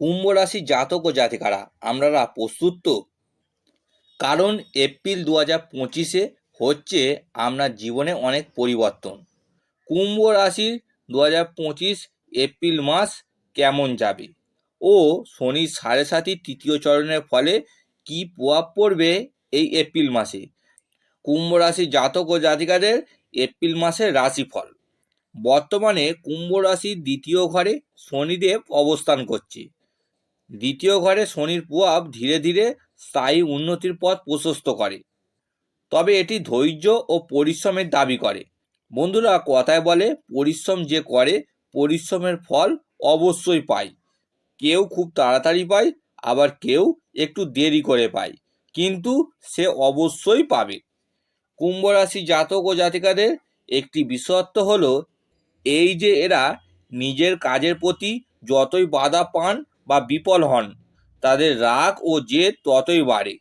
কুম্ভ রাশি জাতক ও জাতিকারা আপনারা প্রস্তুত তো? কারণ এপ্রিল দু হাজার পঁচিশে হচ্ছে আপনার জীবনে অনেক পরিবর্তন। কুম্ভ রাশির দু হাজার পঁচিশ এপ্রিল মাস কেমন যাবে? ও শনি সাড়ে সাতির তৃতীয় চরণের ফলে কি প্রভাব পড়বে এই এপ্রিল মাসে? কুম্ভ রাশি জাতক ও জাতিকাদের এপ্রিল মাসের রাশিফল। বর্তমানে কুম্ভ রাশির দ্বিতীয় ঘরে শনিদেব অবস্থান করছে। দ্বিতীয় ঘরে শনির প্রভাব ধীরে ধীরে স্থায়ী উন্নতির পথ প্রশস্ত করে। তবে এটি ধৈর্য ও পরিশ্রমের দাবি করে। বন্ধুরা, কথায় বলে, পরিশ্রম যে করে, পরিশ্রমের ফল অবশ্যই পায়। কেউ খুব তাড়াতাড়ি পায়, আবার কেউ একটু দেরি করে পায়, কিন্তু সে অবশ্যই পাবে। কুম্ভ রাশি জাতক ও জাতিকাদের একটি বিশেষত্ব হলো, এই যে এরা নিজের কাজের প্রতি যতই বাধা পান বা বিফল হন, তাদের রাগ ও জেদ ততই বাড়ে।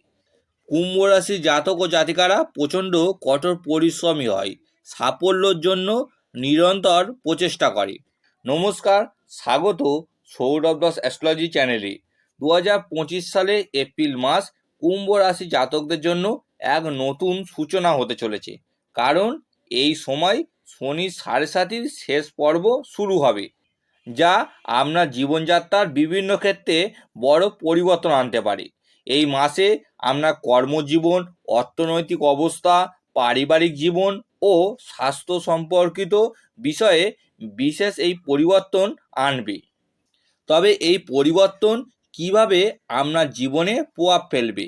কুম্ভ রাশির জাতক ও জাতিকারা প্রচণ্ড কঠোর পরিশ্রমী হয়, সাফল্যর জন্য নিরন্তর প্রচেষ্টা করে। নমস্কার, স্বাগত সৌরভ দাস অ্যাস্ট্রোলজি চ্যানেলে দু হাজার পঁচিশ সালে এপ্রিল মাস কুম্ভ রাশি জাতকদের জন্য এক নতুন সূচনা হতে চলেছে। কারণ এই সময় শনি সাড়ে সাতির শেষ পর্ব শুরু হবে। যা আপনার জীবনযাত্রার বিভিন্ন ক্ষেত্রে বড় পরিবর্তন আনতে পারে। এই মাসে আপনার কর্মজীবন, অর্থনৈতিক অবস্থা, পারিবারিক জীবন ও স্বাস্থ্য সম্পর্কিত বিষয়ে বিশেষ এই পরিবর্তন আনবে। তবে এই পরিবর্তন কীভাবে আপনার জীবনে প্রভাব ফেলবে,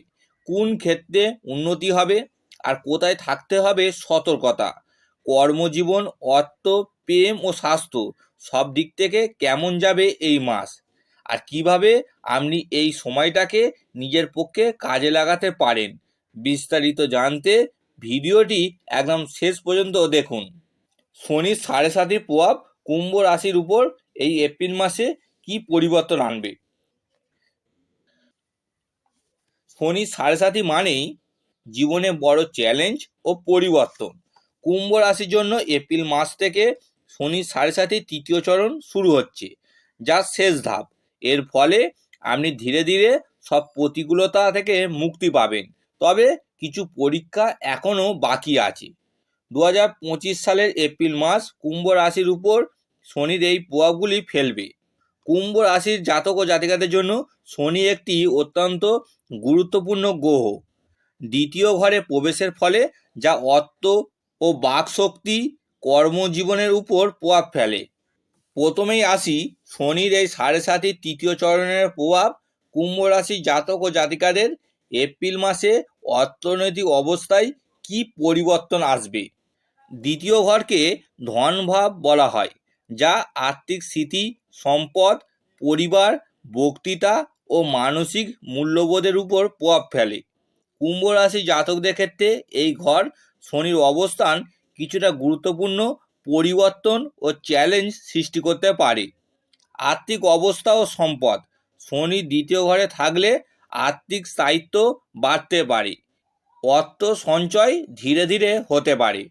কোন ক্ষেত্রে উন্নতি হবে আর কোথায় থাকতে হবে সতর্কতা, কর্মজীবন, অর্থ, প্রেম ও স্বাস্থ্য সব দিক থেকে কেমন যাবে এই মাস? আর কীভাবে আপনি এই সময়টাকে নিজের পক্ষে কাজে লাগাতে পারেন? বিস্তারিত জানতে ভিডিওটি একদম শেষ পর্যন্ত দেখুন। শনির সাড়ে সাতির প্রভাব কুম্ভ রাশির উপর এই এপ্রিল মাসে কি পরিবর্তন আনবে? শনি সাড়ে সাতি মানেই জীবনে বড় চ্যালেঞ্জ ও পরিবর্তন। কুম্ভ রাশির জন্য এপ্রিল মাস থেকে শনি সাড়ে সাতির তৃতীয় চরণ শুরু হচ্ছে, যা শেষ ধাপ। এর ফলে আপনি ধীরে ধীরে সব প্রতিকূলতা থেকে মুক্তি পাবেন। তবে কিছু পরীক্ষা এখনও বাকি আছে। দু হাজার পঁচিশ সালের এপ্রিল মাস কুম্ভ রাশির উপর শনির এই প্রভাবগুলি ফেলবে। কুম্ভ রাশির জাতক ও জাতিকাদের জন্য শনি একটি অত্যন্ত গুরুত্বপূর্ণ গ্রহ। দ্বিতীয় ঘরে প্রবেশের ফলে যা অর্থ ও বাকশক্তি কর্মজীবনের উপর প্রভাব ফেলে। প্রথমেই আসি শনির এই সাড়ে সাতির তৃতীয় চরণের প্রভাব কুম্ভ রাশি জাতক ও জাতিকাদের এপ্রিল মাসে অর্থনৈতিক অবস্থায় কি পরিবর্তন আসবে? দ্বিতীয় ঘরকে ধনভাব বলা হয়, যা আর্থিক স্থিতি, সম্পদ, পরিবার, বক্তৃতা ও মানসিক মূল্যবোধের উপর প্রভাব ফেলে। কুম্ভ রাশি জাতকদের ক্ষেত্রে এই ঘর শনির অবস্থান কিছুটা গুরুত্বপূর্ণ পরিবর্তন ও চ্যালেঞ্জ সৃষ্টি করতে পারে। আর্থিক অবস্থা ও সম্পদ, শনি দ্বিতীয় ঘরে থাকলে আর্থিক স্থায়িত্ব বাড়তে পারে। অর্থ সঞ্চয় ধীরে ধীরে হতে পারে।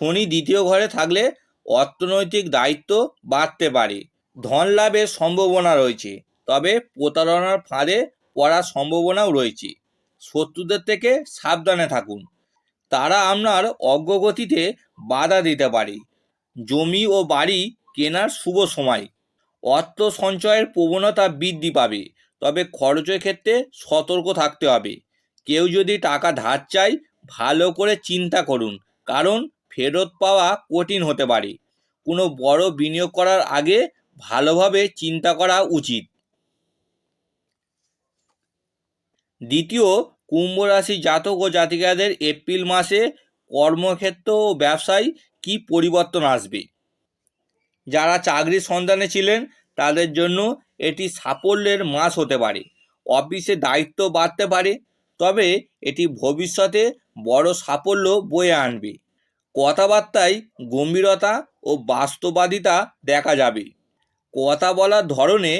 শনি দ্বিতীয় ঘরে থাকলে অর্থনৈতিক দায়িত্ব বাড়তে পারে। ধন লাভের সম্ভাবনা রয়েছে, তবে প্রতারণার ফাঁদে পড়ার সম্ভাবনাও রয়েছে। শত্রুদের থেকে সাবধানে থাকুন। তারা আপনার অগ্রগতিতে বাধা দিতে পারে। জমি ও বাড়ি কেনার শুভ সময়। অর্থ সঞ্চয়ের প্রবণতা বৃদ্ধি পাবে। তবে খরচের ক্ষেত্রে সতর্ক থাকতে হবে। কেউ যদি টাকা ধার চায়, ভালো করে চিন্তা করুন। কারণ ফেরত পাওয়া কঠিন হতে পারে। কোনো বড় বিনিয়োগ করার আগে ভালোভাবে চিন্তা করা উচিত। দ্বিতীয় কুম্ভ রাশি জাতক ও জাতিকাদের এপ্রিল মাসে কর্মক্ষেত্র ও ব্যবসায় কি পরিবর্তন আসবে? যারা চাকরির সন্ধানে ছিলেন, তাদের জন্য এটি সাফল্যের মাস হতে পারে। অফিসে দায়িত্ব বাড়তে পারে, তবে এটি ভবিষ্যতে বড় সাফল্য বয়ে আনবে। কথাবার্তায় গম্ভীরতা ও বাস্তবাদিতা দেখা যাবে। কথা বলার ধরনে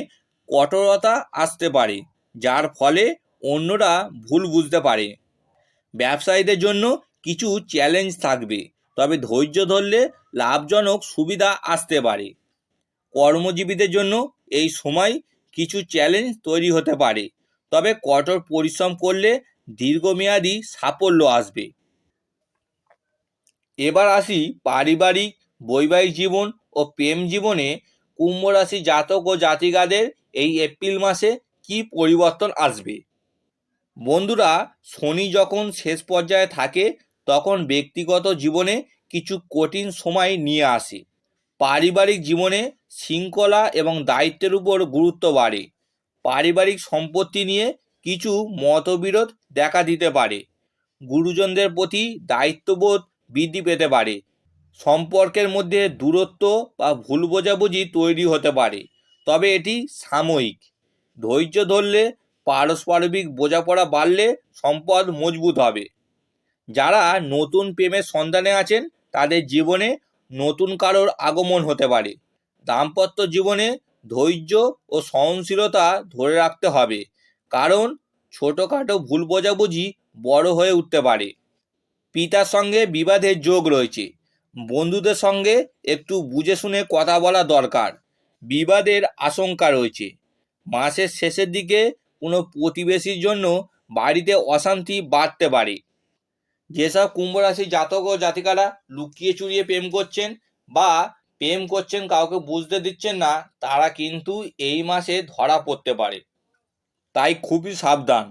কঠোরতা আসতে পারে, যার ফলে অন্যরা ভুল বুঝতে পারে। ব্যবসায়ীদের জন্য কিছু চ্যালেঞ্জ থাকবে, তবে ধৈর্য ধরলে লাভজনক সুবিধা আসতে পারে। কর্মজীবীদের জন্য এই সময় কিছু চ্যালেঞ্জ তৈরি হতে পারে, তবে কঠোর পরিশ্রম করলে দীর্ঘমেয়াদী সাফল্য আসবে। এবার আসি পারিবারিক, বৈবাহিক জীবন ও প্রেম জীবনে কুম্ভ রাশি জাতক ও জাতিকাদের এই এপ্রিল মাসে কি পরিবর্তন আসবে? বন্ধুরা, শনি যখন শেষ পর্যায়ে থাকে, তখন ব্যক্তিগত জীবনে কিছু কঠিন সময় নিয়ে আসে। পারিবারিক জীবনে শৃঙ্খলা এবং দায়িত্বের উপর গুরুত্ব বাড়ে। পারিবারিক সম্পত্তি নিয়ে কিছু মতবিরোধ দেখা দিতে পারে। গুরুজনদের প্রতি দায়িত্ববোধ বৃদ্ধি পেতে পারে। সম্পর্কের মধ্যে দূরত্ব বা ভুল বোঝাবুঝি তৈরি হতে পারে। তবে এটি সাময়িক। ধৈর্য ধরলে পারস্পরিক বোঝাপড়া বাড়লে সম্পদ মজবুত হবে। যারা নতুন প্রেমের সন্ধানে আছেন, তাদের জীবনে নতুন কারোর আগমন হতে পারে। দাম্পত্য জীবনে ধৈর্য ও সহনশীলতা ধরে রাখতে হবে, কারণ ছোটোখাটো ভুল বোঝাবুঝি বড় হয়ে উঠতে পারে। পিতার সঙ্গে বিবাদের যোগ রয়েছে, বন্ধুদের সঙ্গে একটু বুঝে শুনে কথা বলা দরকার, বিবাদের আশঙ্কা রয়েছে। মাসের শেষের দিকে কোনো প্রতিবেশীর জন্য বাড়িতে অশান্তি বাড়তে পারে। যেসব কুম্ভ রাশি জাতক ও জাতিকারা লুকিয়ে চুরিয়ে প্রেম করছেন বা প্রেম করছেন কাউকে বুঝতে দিচ্ছেন না, তারা কিন্তু এই মাসে ধরা পড়তে পারে। তাই খুবই সাবধান।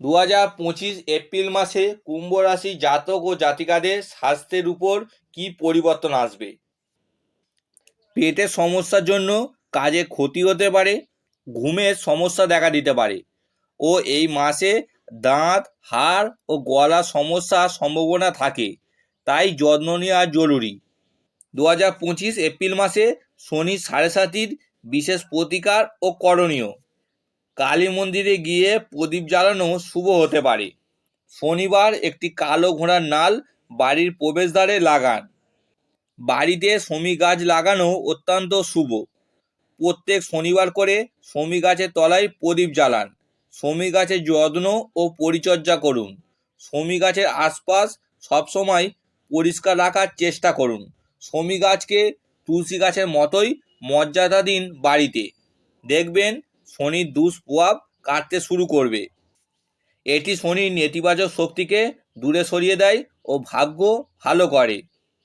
দু হাজার পঁচিশ এপ্রিল মাসে কুম্ভ রাশি জাতক ও জাতিকাদের স্বাস্থ্যের উপর কি পরিবর্তন আসবে? পেটের সমস্যার জন্য কাজে ক্ষতি হতে পারে ঘুমের সমস্যা দেখা দিতে পারে। ও এই মাসে দাঁত, হাড় ও গলার সমস্যার সম্ভাবনা থাকে, তাই যত্ন নেওয়া জরুরি। দু হাজার পঁচিশ এপ্রিল মাসে শনি সাড়ে সাতির বিশেষ প্রতিকার ও করণীয়। কালী মন্দিরে গিয়ে প্রদীপ জ্বালানো শুভ হতে পারে। শনিবার একটি কালো ঘোড়ার নাল বাড়ির প্রবেশদ্বারে লাগান। বাড়িতে শমি গাছ লাগানো অত্যন্ত শুভ। প্রত্যেক শনিবার করে শমি গাছের তলায় প্রদীপ জ্বালান। শমি গাছের যত্ন ও পরিচর্যা করুন। শমি গাছের আশপাশ সবসময় পরিষ্কার রাখার চেষ্টা করুন। শমি গাছকে তুলসী গাছের মতোই মর্যাদা দিন বাড়িতে। দেখবেন শনির দুষ্প্রভাব কাটতে শুরু করবে। এটি শনির নেতিবাচক শক্তিকে দূরে সরিয়ে দেয় ও ভাগ্য ভালো করে।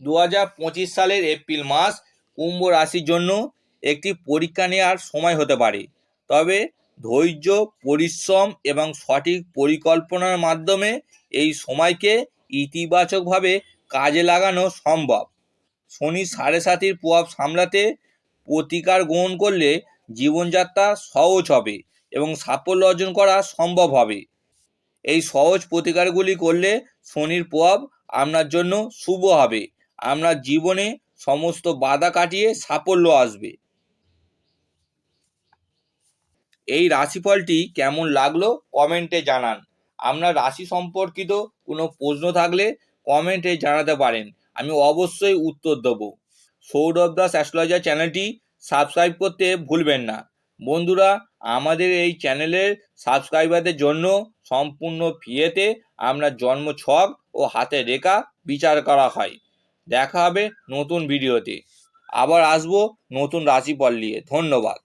দু হাজার পঁচিশ সালের এপ্রিল মাস কুম্ভ রাশির জন্য একটি পরীক্ষা নেওয়ার সময় হতে পারে। তবে ধৈর্য, পরিশ্রম এবং সঠিক পরিকল্পনার মাধ্যমে এই সময়কে ইতিবাচকভাবে কাজে লাগানো সম্ভব। শনি সাড়ে সাতির প্রভাব সামলাতে প্রতিকার গ্রহণ করলে জীবনযাত্রা সহজ হবে এবং সাফল্য অর্জন করা সম্ভব হবে। এই সহজ প্রতিকারগুলি করলে শনির প্রভাব আপনার জন্য শুভ হবে। আপনার জীবনে সমস্ত বাধা কাটিয়ে সাফল্য আসবে। এই রাশিফলটি কেমন লাগল কমেন্টে জানান। আপনার রাশি সম্পর্কিত কোনো প্রশ্ন থাকলে কমেন্টে জানাতে পারেন। আমি অবশ্যই উত্তর দেবো। সৌরভ দাস অ্যাস্ট্রোলজার চ্যানেলটি সাবস্ক্রাইব করতে ভুলবেন না। বন্ধুরা, আমাদের এই চ্যানেলের সাবস্ক্রাইবারদের জন্য সম্পূর্ণ ফিয়েতে আমরা জন্ম ছক ও হাতের রেখা বিচার করা হয়। দেখা হবে নতুন ভিডিওতে আবার আসব নতুন রাশিফল নিয়ে। ধন্যবাদ।